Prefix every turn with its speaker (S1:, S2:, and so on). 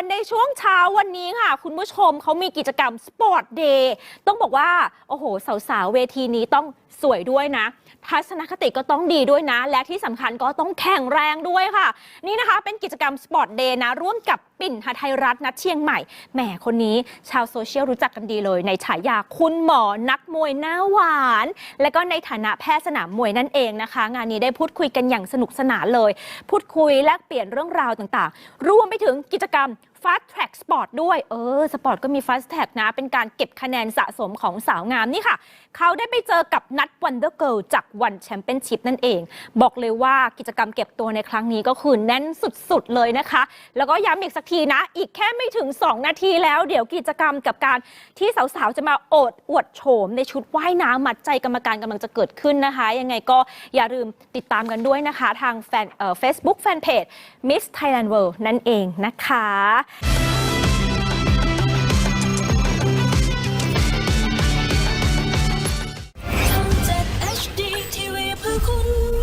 S1: นในช่วงเช้าวันนี้ค่ะ คุณผู้ชมเขามีกิจกรรมสปอร์ตเดย์ต้องบอกว่า โอ้โห สาวๆ เวทีนี้ต้องสวยด้วยนะ ทัศนคติก็ต้องดีด้วยนะ และที่สำคัญก็ต้องแข็งแรงด้วยค่ะ นี่นะคะเป็นกิจกรรมสปอร์ตเดย์นะ ร่วมกับปิ่นหไทยรัฐนัดเชียงใหม่ แหมคนนี้ชาวโซเชียลรู้จักกันดีเลย ในฉายาคุณหมอนักมวยหน้าหวาน และก็ในฐานะแพทย์สนามมวยนั่นเองนะคะ งานนี้ได้พูดคุยกันอย่างสนุกสนานเลย พูดคุยแลกเปลี่ยนเรื่องราวต่างๆ รวมไปถึงกิจกรรม Fast Track Sport ด้วย เออ สปอร์ตก็มี Fast Track นะ เป็นการเก็บคะแนนสะสมของสาวงามนี่ค่ะ เขาได้ไปเจอกับนัด Wonder Girl จากวันแชมเปี้ยนชิพนั่นเอง บอกเลยว่ากิจกรรมเก็บตัวในครั้งนี้ก็คือแน่นสุดๆ เลยนะคะ แล้วก็ย้ำอีกสักทีนะ อีกแค่ไม่ถึง 2 นาทีแล้ว เดี๋ยวกิจกรรมกับการที่สาวๆ จะมาโอดอวดโฉมในชุดว่ายน้ำมัดใจกรรมการกำลังจะเกิดขึ้นนะคะ ยังไงก็อย่าลืมติดตามกันด้วยนะคะ ทางแฟนเอ่อ Facebook Fanpage Miss Thailand World นั่นเองนะคะ HD TV เพื่อคุณ